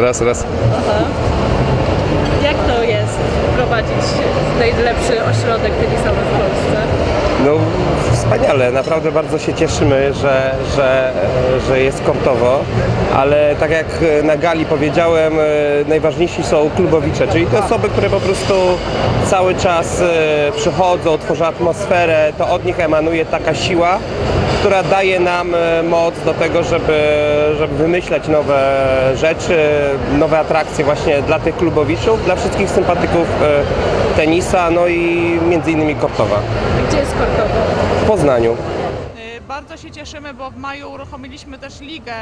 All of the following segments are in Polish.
Raz, raz. Aha. Jak to jest prowadzić najlepszy ośrodek tenisowy w Polsce? No wspaniale, naprawdę bardzo się cieszymy, że, że, że jest kortowo, ale tak jak na gali powiedziałem, e, najważniejsi są klubowicze, czyli te osoby, które po prostu cały czas e, przychodzą, tworzą atmosferę, to od nich emanuje taka siła, która daje nam e, moc do tego, żeby, żeby wymyślać nowe rzeczy, nowe atrakcje właśnie dla tych klubowiczów, dla wszystkich sympatyków e, tenisa, no i między innymi kortowa Gdzie jest kortowo? w Poznaniu. Y, Bardzo się cieszymy, bo w maju uruchomiliśmy też ligę,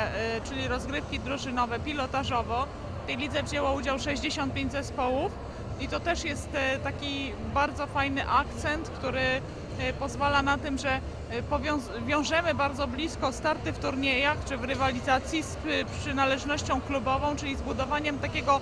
czyli rozgrywki drużynowe pilotażowo. W tej lidze wzięło udział 65 zespołów i to też jest y, taki bardzo fajny akcent, który y, pozwala na tym, że powiąz- wiążemy bardzo blisko starty w turniejach czy w rywalizacji z przynależnością klubową, czyli z budowaniem takiego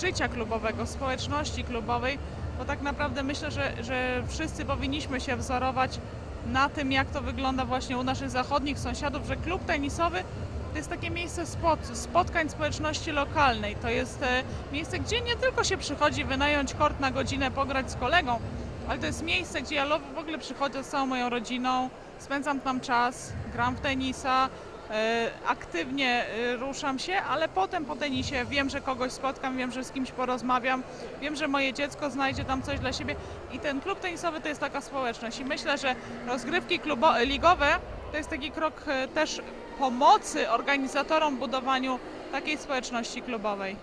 życia klubowego, społeczności klubowej, bo tak naprawdę myślę, że, że wszyscy powinniśmy się wzorować na tym, jak to wygląda właśnie u naszych zachodnich sąsiadów, że klub tenisowy to jest takie miejsce spot, spotkań społeczności lokalnej. To jest e, miejsce, gdzie nie tylko się przychodzi wynająć kort na godzinę, pograć z kolegą, ale to jest miejsce, gdzie ja w ogóle przychodzę z całą moją rodziną, spędzam tam czas, gram w tenisa, e, aktywnie e, ruszam się, ale potem po tenisie wiem, że kogoś spotkam, wiem, że z kimś porozmawiam, wiem, że moje dziecko znajdzie tam coś dla siebie i ten klub tenisowy to jest taka społeczność i myślę, że rozgrywki klubo- ligowe to jest taki krok e, też pomocy organizatorom budowaniu takiej społeczności klubowej.